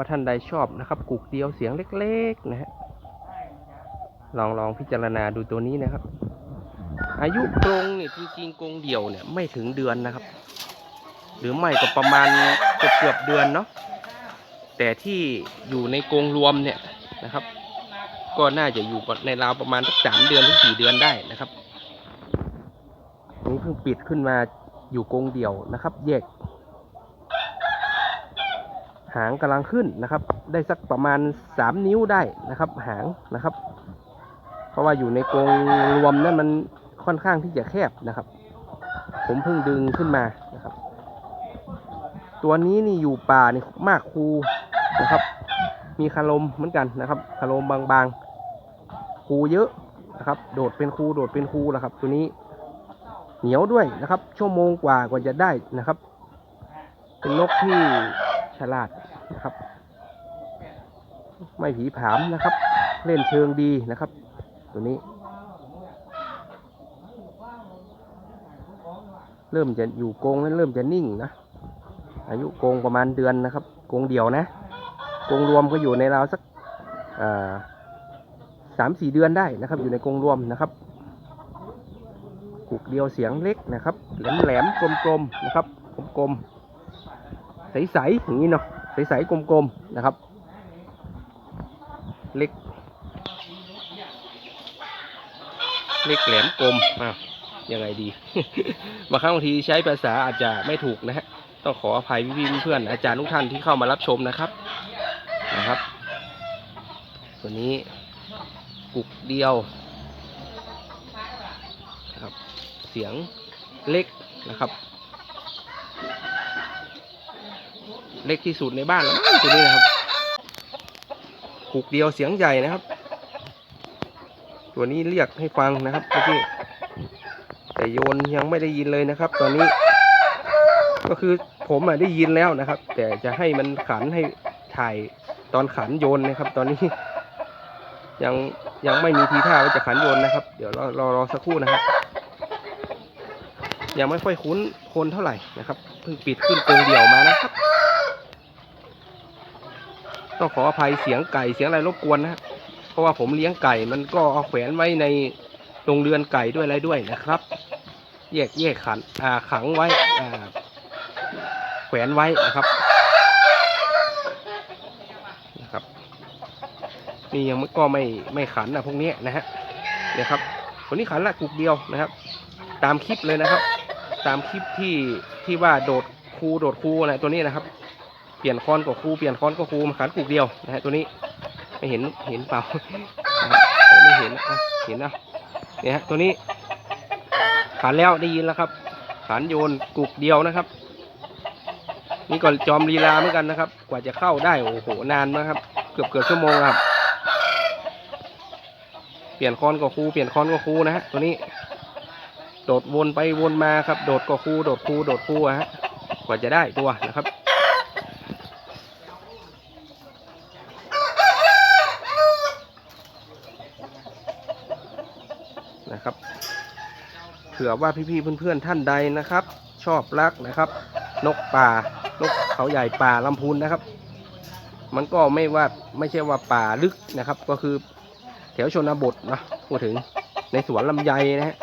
ว่าท่านใดชอบนะครับกุกเดียวเสียงเล็กๆนะฮะลองลองพิจารณาดูตัวนี้นะครับ อายุกรงเนี่ยจริงๆกรงเดี่ยวเนี่ยไม่ถึงเดือนนะครับ หรือไม่ก็ประมาณเกือบเกือบเดือนเนาะแต่ที่อยู่ในกรงรวมเนี่ยนะครับ ก็น่าจะอยู่ในราวประมาณสักสามเดือนถึงสี่เดือนได้นะครับ นี่เพิ่งปิดขึ้นมาอยู่กรงเดี่ยวนะครับ แยก หางกำลังขึ้นนะครับ ได้สักประมาณสามนิ้วได้นะครับ หางนะครับ เพราะว่าอยู่ในกรงรวมนั้นมันค่อนข้างที่จะแคบนะครับ ผมเพิ่งดึงขึ้นมานะครับ ตัวนี้นี่อยู่ป่านี่มากคูนะครับ มีคารมเหมือนกันนะครับคารมบางๆ คูเยอะนะครับ โดดเป็นคูโดดเป็นคูนะครับ ตัวนี้เหนียวด้วยนะครับ ชั่วโมงกว่ากว่าจะได้นะครับ เป็นนกที่ฉลาด นะครับ ไม่ผีผามนะครับ เล่นเชิงดีนะครับ ตัวนี้ เริ่มจะอยู่กงแล้วเริ่มจะนิ่งนะ อายุกงประมาณเดือนนะครับ กงเดียวนะ กงรวมก็อยู่ในราวสักสามสี่เดือนได้นะครับ อยู่ในกงรวมนะครับกุกเดียวเสียงเล็กนะครับ แหลมแหลมๆกลมๆนะครับกลมๆใสๆอย่างนี้เนาะ ใสๆกลมๆนะครับ เล็ก เล็กแหลมกลมอ้าวยังไงดีบางครั้งบางทีใช้ภาษาอาจจะไม่ถูกนะฮะต้องขออภัยพี่ๆเพื่อนอาจารย์ทุกท่านที่เข้ามารับชมนะครับนะครับ ตัวนี้กุกเดียวครับเสียงเล็กนะครับ เล็กที่สุดในบ้านแล้วมั้งตัวนี้นะครับกุกเดียวเสียงใหญ่นะครับ ตัวนี้เรียกให้ฟังนะครับเมื่อกี้แต่โยนยังไม่ได้ยินเลยนะครับ ตอนนี้ ก็คือผมอะได้ยินแล้วนะครับ แต่จะให้มันขันให้ถ่ายตอนขันโยนนะครับ ตอนนี้ ยังยังไม่มีทีท่าว่าจะขันโยนนะครับ เดี๋ยวรอรอรอสักครู่นะครับยังไม่ค่อยคุ้นคนเท่าไหร่นะครับเพิ่งปิดขึ้นกรงเดี่ยวมานะครับ ต้องขออภัยเสียงไก่เสียงอะไรรบกวนนะครับเพราะว่าผมเลี้ยงไก่มันก็เอาแขวนไว้ในโรงเรือนไก่ด้วยอะไรด้วยนะครับ แยกแยกขันอ่าขังไว้อ่าแขวนไว้นะครับนะครับ นี่ยังก็ไม่ไม่ขันนะพวกนี้นะฮะเนี่ยครับคนนี้ขันละกุกเดียวนะครับ ตามคลิปเลยนะครับ ตามคลิปที่ที่ว่าโดดคูโดดคูอะไรตัวนี้นะครับ เปลี่ยนคอนกับคูเปลี่ยนคอนกับคูมาขันกุกเดียวนะฮะตัวนี้ไม่เห็นเห็นเปล่าไม่เห็นอะเห็นนะเนี่ยฮะตัวนี้ขันแล้วได้ยินแล้วครับขันโยนกุกเดียวนะครับ นี่ก็จอมลีลาเหมือนกันนะครับ กว่าจะเข้าได้โอ้โหนานนะครับ เกือบเกือบชั่วโมงครับ เปลี่ยนคอนก็คูเปลี่ยนคอนก็คูนะฮะตัวนี้ โดดวนไปวนมาครับ โดดก็คูโดดคูโดดคูอะฮะกว่าจะได้ตัวนะครับ เผื่อว่าพี่ๆเพื่อนๆท่านใดนะครับ ชอบรักนะครับ นกป่านกเขาใหญ่ป่าลำพูนนะครับ มันก็ไม่ว่าไม่ใช่ว่าป่าลึกนะครับ ก็คือแถวชนบทนะพูดถึงในสวนลำไยนะฮะ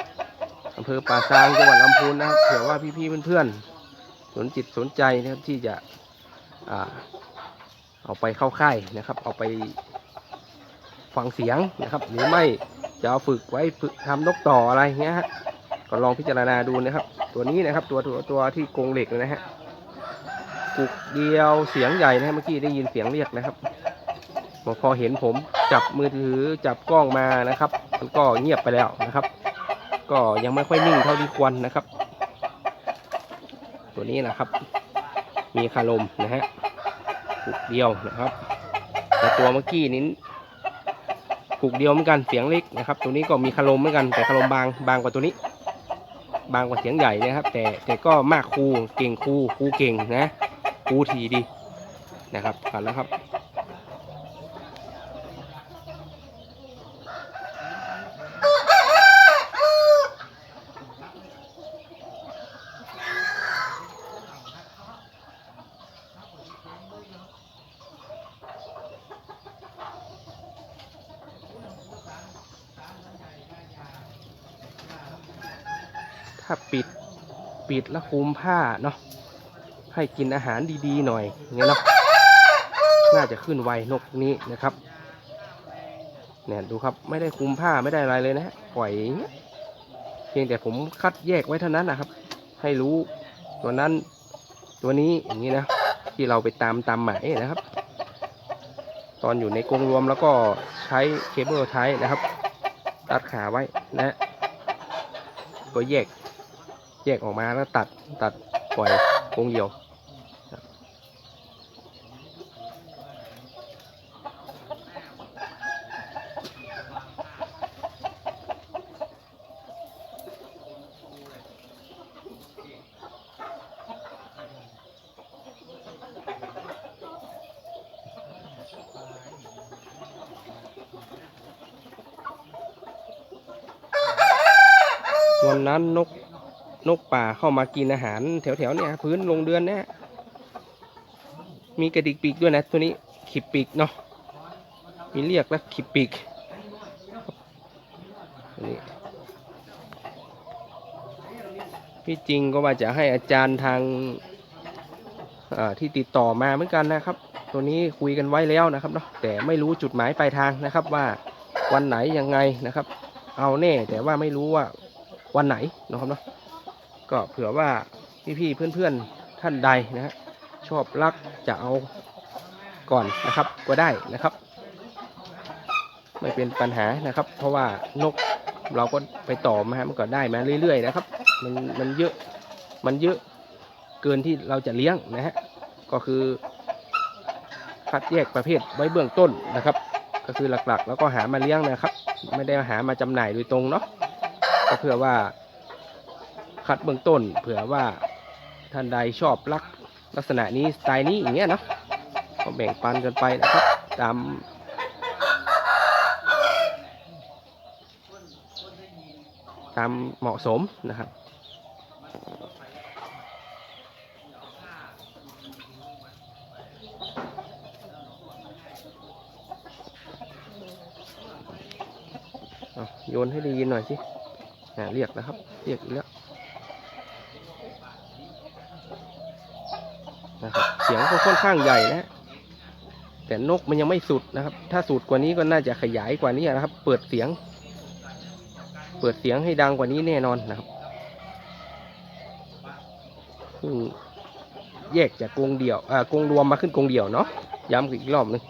อำเภอป่าซางจังหวัดลำพูนนะครับเผื่อว่าพี่ๆเพื่อนๆสนจิตสนใจนะครับที่จะอ่าเอาไปเข้าค่ายนะครับ เอาไปฟังเสียงนะครับ หรือไม่จะเอาฝึกไว้ฝึกทำนกต่ออะไรเงี้ยฮะ ก็ลองพิจารณาดูนะครับ ตัวนี้นะครับตัวตัวตัวที่กรงเหล็กเลยนะฮะกุกเดียวเสียงใหญ่นะฮะเมื่อกี้ได้ยินเสียงเรียกนะครับพอเห็นผมจับมือถือจับกล้องมานะครับ มันก็เงียบไปแล้วนะครับ ก็ยังไม่ค่อยนิ่งเท่าที่ควรนะครับ ตัวนี้นะครับ มีคารมนะฮะกุกเดียวนะครับ แต่ตัวเมื่อกี้นี้กุกเดียวเหมือนกันเสียงเล็กนะครับ ตัวนี้ก็มีคารมเหมือนกันแต่คารมบางบางกว่าตัวนี้ บางกว่าเสียงใหญ่นะครับ แต่แต่ก็มากครูเก่งครูครูเก่งนะปูทีดีนะครับกันแล้วครับ ถ้าปิดปิดแล้วคลุมผ้าเนาะให้กินอาหารดีๆหน่อยอย่างเงี้ยเนาะน่าจะขึ้นไวนกนี้นะครับเนี่ยดูครับไม่ได้คลุมผ้าไม่ได้อะไรเลยนะฮะปล่อยเงี้ยเพียงแต่ผมคัดแยกไว้เท่านั้นนะครับ ให้รู้ตัวนั้นตัวนี้อย่างนี้นะที่เราไปตามตามหมายนะครับ ตอนอยู่ในกรงรวมแล้วก็ใช้เคเบิลไทยนะครับ ตัดขาไว้นะฮะก็แยก แยกออกมาแล้วตัดตัดปล่อยกรงเดียวครับวันนั้นนก นกป่าเข้ามากินอาหารแถวๆเนี่ยพื้นลงเดือนเนี่ยมีกระดิกปีกด้วยนะ ตัวนี้ขีบปีกเนาะมีเรียกแล้วขีบปีกอันนี้ที่จริงก็ว่าจะให้อาจารย์ทางที่ติดต่อมาเหมือนกันนะครับ ตัวนี้คุยกันไว้แล้วนะครับเนาะแต่ไม่รู้จุดหมายปลายทางนะครับว่าวันไหนยังไงนะครับ เอาแน่แต่ว่าไม่รู้ว่าวันไหนนะครับเนาะ ก็เผื่อว่าพี่ๆเพื่อนๆท่านใดนะฮะชอบรักจะเอาก่อนนะครับก็ได้นะครับ ไม่เป็นปัญหานะครับ เพราะว่านกเราก็ไปต่อมามันก็ได้มาเรื่อยๆนะครับ มันมันเยอะมันเยอะเกินที่เราจะเลี้ยงนะฮะก็คือคัดแยกประเภทไว้เบื้องต้นนะครับ ก็คือหลักๆ แล้วก็หามาเลี้ยงนะครับ ไม่ได้หามาจำหน่ายโดยตรงเนาะก็เพื่อว่า คัดเบื้องต้น เผื่อว่าท่านใดชอบรักลักษณะนี้สไตล์นี้อย่างเงี้ยเนาะก็แบ่งปันกันไปนะครับ ตามตามเหมาะสมนะครับโยนให้ด้ยินหน่อยสิอ่าเรียกนะครับ เรียกอีกแล้วนะครับ เสียงก็ค่อนข้างใหญ่นะแต่นกมันยังไม่สุดนะครับ ถ้าสุดกว่านี้ก็น่าจะขยายกว่านี้นะครับ เปิดเสียง เปิดเสียงให้ดังกว่านี้แน่นอนนะครับเพิ่งแยกจากกรงเดี่ยวอ่ากรงรวมมาขึ้นกรงเดี่ยวเนาะย้ำอีกรอบหนึง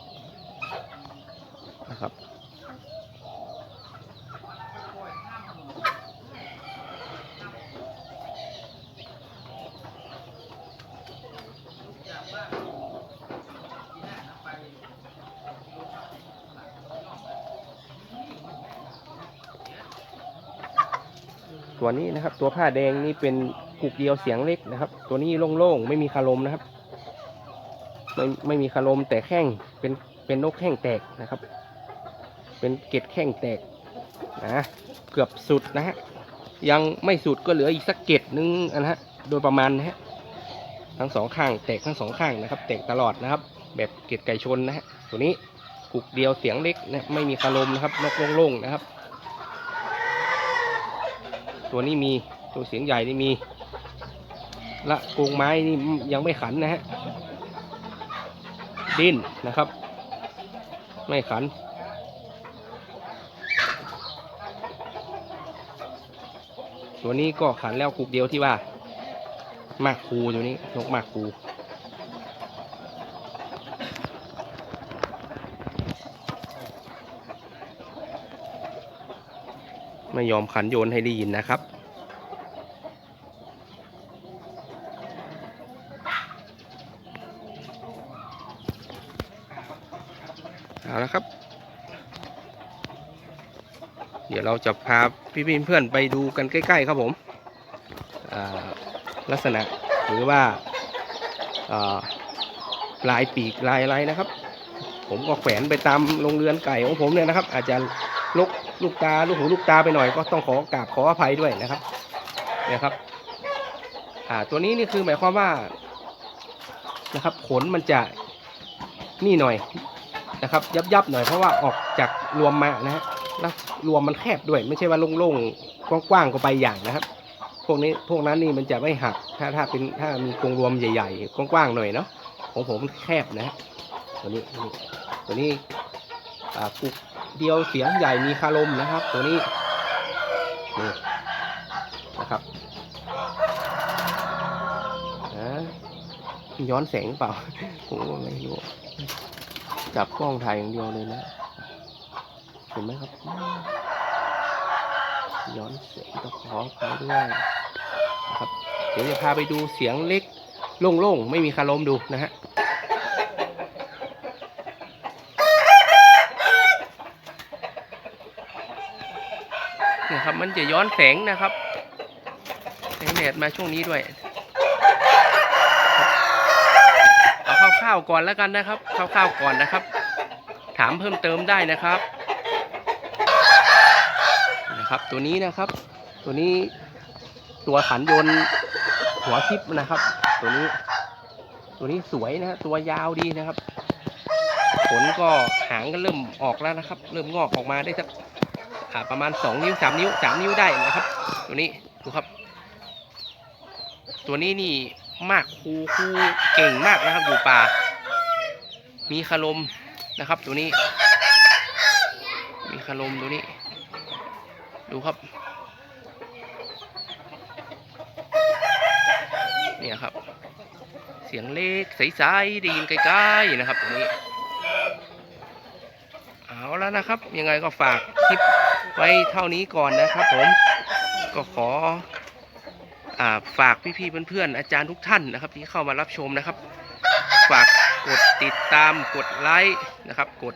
ตัวนี้นะครับ ตัวผ้าแดงนี่เป็นกุกเดียวเสียงเล็กนะครับ ตัวนี้โล่งๆไม่มีคารมนะครับ ไม่ไม่มีคารมแต่แข้งเป็นเป็นนกแข้งแตกนะครับ เป็นเกล็ดแข้งแตกนะเกือบสุดนะฮะยังไม่สุดก็เหลืออีกสักเกล็ดนึงนะฮะโดยประมาณนะฮะทั้งสองข้างแตกทั้งสองข้างนะครับ แตกตลอดนะครับ แบบเกล็ดไก่ชนนะฮะตัวนี้กุกเดียวเสียงเล็กนะไม่มีคารมนะครับนกโล่งๆนะครับ ตัวนี้มีตัวเสียงใหญ่นี่มี ละกรงไม้นี่ยังไม่ขันนะฮะดิ้นนะครับ ไม่ขัน ตัวนี้ก็ขันแล้วกุกเดียวที่ว่า มากคูตัวนี้นกมากคู ไม่ยอมขันโยนให้ได้ยินนะครับ เอาละครับ เดี๋ยวเราจะพาพี่พี่เพื่อนไปดูกันใกล้ ๆ ครับผมลักษณะหรือว่าอ่าลายปีกลายอะไรนะครับ ผมก็แขวนไปตามโรงเรือนไก่ของผมเนี่ยนะครับ อาจจะ ลกลูกตาลูกหูลูกตาไปหน่อยก็ต้องขอกราบขออภัยด้วยนะครับเนี่ยครับ อ่าตัวนี้นี่คือหมายความว่านะครับ ขนมันจะนี่หน่อยนะครับ ยับยับหน่อยเพราะว่าออกจากรวมมานะฮะแล้วรวมมันแคบด้วย ไม่ใช่ว่าโล่งๆกว้างๆก็ไปอย่างนะครับ พวกนี้พวกนั้นนี่มันจะไม่หักถ้าถ้าเป็นถ้ามีกรงรวมใหญ่ๆกว้างๆหน่อยเนาะของผมแคบนะฮะตัวนี้ตัวนี้ตัวนี้อ่ากุก เดียวเสียงใหญ่มีคารมนะครับ ตัวนี้นี่นะครับนะย้อนแสงเปล่าผมก็ไม่รู้จับกล้องถ่ายอย่างเดียวเลยนะ เห็นไหมครับ ย้อนเสียงต้องขออภัยด้วยนะครับ เดี๋ยวจะพาไปดูเสียงเล็กโล่งๆ ไม่มีคารมดูนะฮะ นี่ครับ มันจะย้อนแสงนะครับแสงแดดมาช่วงนี้ด้วยเอาคร่าวๆก่อนแล้วกันนะครับคร่าวๆก่อนนะครับ ถามเพิ่มเติมได้นะครับนะครับ ตัวนี้นะครับ ตัวนี้ตัวขันยนต์หัวคลิปนะครับ ตัวนี้ ตัวนี้สวยนะฮะตัวยาวดีนะครับขนก็หางก็เริ่มออกแล้วนะครับ เริ่มงอกออกมาได้สัก ประมาณ 2 นิ้ว 3 นิ้ว 3 นิ้วได้นะครับ ตัวนี้ดูครับ ตัวนี้นี่มากคูคูเก่งมากนะครับอยู่ป่า มีคารมนะครับ ตัวนี้ มีคารมตัวนี้ ดูครับเนี่ยครับ เสียงเล็กใสๆได้ยินใกล้ๆนะครับตัวนี้ เอาแล้วนะครับ ยังไงก็ฝากคลิป ไว้เท่านี้ก่อนนะครับผมก็ขออ่าฝากพี่ๆเพื่อนๆอาจารย์ทุกท่านนะครับ ที่เข้ามารับชมนะครับ ฝากกดติดตามกดไลค์นะครับ กด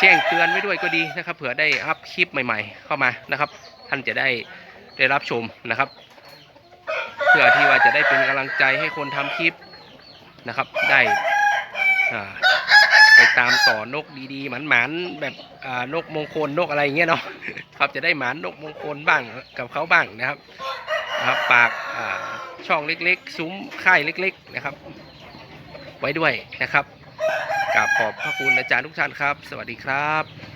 แจ้งเตือนไว้ด้วยก็ดีนะครับ เผื่อได้อัพคลิปใหม่ ๆ เข้ามานะครับ ท่านจะได้ได้รับชมนะครับ เพื่อที่ว่าจะได้เป็นกำลังใจให้คนทำคลิปนะครับ ได้อ่า ไปตามต่อนกดีๆ หมานๆแบบอ่านกมงคลนกอะไรอย่างเงี้ยเนาะครับจะได้หมานนกมงคลบ้างกับเขาบ้างนะครับนะครับปากอ่าช่องเล็กๆ ซุ้มค่ายเล็ก ๆนะครับ ไว้ด้วยนะครับกราบขอบพระคุณอาจารย์ทุกท่านครับ สวัสดีครับ